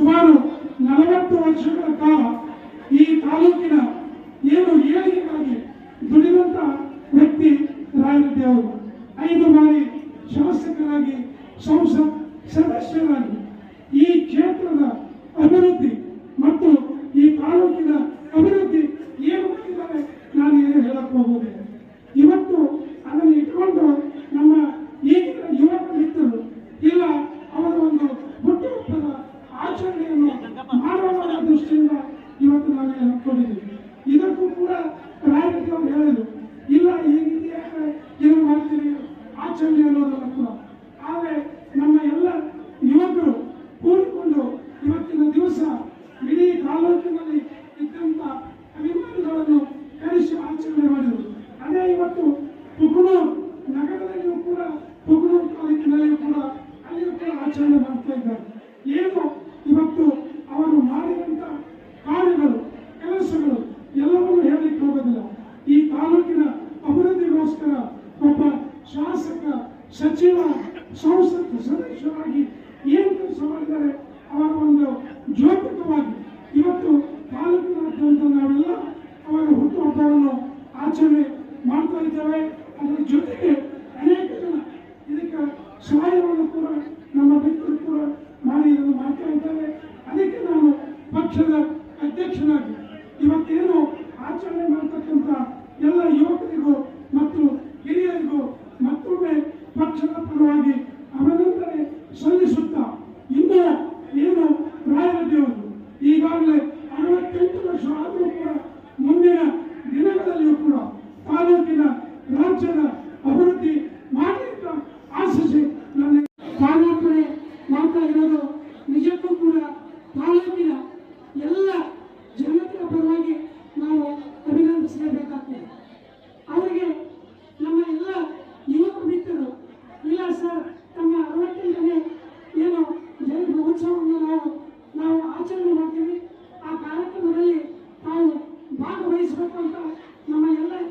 ಸುಮಾರು ನಲವತ್ತು ವರ್ಷಗಳ ಕಾಲ ಈ ತಾಲೂಕಿನ ಏನು ಏಳಿಗೆಗಾಗಿ ದುಡಿದಂತ ವ್ಯಕ್ತಿ ರಾಯರೆಡ್ಡಿ ಅವರು. ಐದು ಬಾರಿ ಶಾಸಕರಾಗಿ, ಸಂಸತ್ ಸದಸ್ಯರಾಗಿ ಈ ಕ್ಷೇತ್ರದ ಅಭಿವೃದ್ಧಿ ಮತ್ತು ಈ ತಾಲೂಕಿನ ಅಭಿವೃದ್ಧಿ ಏನು ಮಾಡಿದ್ದಾರೆ ನಾನು ಏನು ಹೇಳಕ್ ಹೋಗುವುದಿಲ್ಲ ಇವತ್ತು ಅದನ್ನು ಇಟ್ಕೊಂಡು ನಮ್ಮ ಈಗಿನ ಯುವಕ ಮಿತ್ರರು ಇಲ್ಲ ಅವರ ಒಂದು ಹುಟ್ಟುಹಬ್ಬದ ಆಚರಣೆಯನ್ನು ಮಾಡುವ ದೃಷ್ಟಿಯಿಂದ ಇವತ್ತು ನಾನು ಹೇಳ್ಕೊಂಡಿದ್ದೀನಿ ಇದಕ್ಕೂ ಕೂಡ ರಾಯರೆಡ್ಡಿ ಅವರು ಹೇಳಿದ್ರು ಇಲ್ಲ, ಈ ರೀತಿ ಯಾಕೆ ಏನು ಮಾಡ್ತೀರಿ, ಆಚರಣೆ ಅನ್ನೋದಲ್ಲ ಸಚಿವ ಸಂಸತ್ ಸದಸ್ಯರಾಗಿ ಏನು ಕೆಲಸ ಮಾಡಿದ್ದಾರೆ ಅವರ ಒಂದು ಜ್ಯೋತಿಕವಾಗಿ ಇವತ್ತು ತಾಲೂಕಿನಾದ್ಯಂತ ನಾವೆಲ್ಲ ಅವರ ಹುಟ್ಟುಹಬ್ಬವನ್ನು ಆಚರಣೆ ಮಾಡ್ತಾ ಇದ್ದೇವೆ. ಅದರ ಜೊತೆಗೆ ಅನೇಕ ಜನ ಇದಕ್ಕೆ ಸಹಾಯವನ್ನು ಕೂಡ ನಮ್ಮ ಮಿತ್ರರು ಕೂಡ ಮಾಡಿ ಇದನ್ನು ಮಾಡ್ತಾ ಇದ್ದಾರೆ. ಅದಕ್ಕೆ ನಾನು ಪಕ್ಷದ ಪರವಾಗಿ ಅಭಿನಂದನೆ ಸಲ್ಲಿಸುತ್ತಾ ಇನ್ನು ಏನು ಅವರು ಈಗಾಗಲೇ ಅರವತ್ತೆಂಟು ವರ್ಷ ಆದರೂ ಕೂಡ ಮುಂದಿನ ದಿನಗಳಲ್ಲಿಯೂ ಕೂಡ ತಾಲೂಕಿನ ರಾಜ್ಯದ ಅಭಿವೃದ್ಧಿ ಮಾಡಿ ಅಂತ ಆಶಿಸಿ ನನ್ನ ತಾಲೂಕಿನ ಮಾತಾಡಿರೋದು ನಿಜಕ್ಕೂ ಕೂಡ ತಾಲೂಕಿನ 抱一抱妈妈要累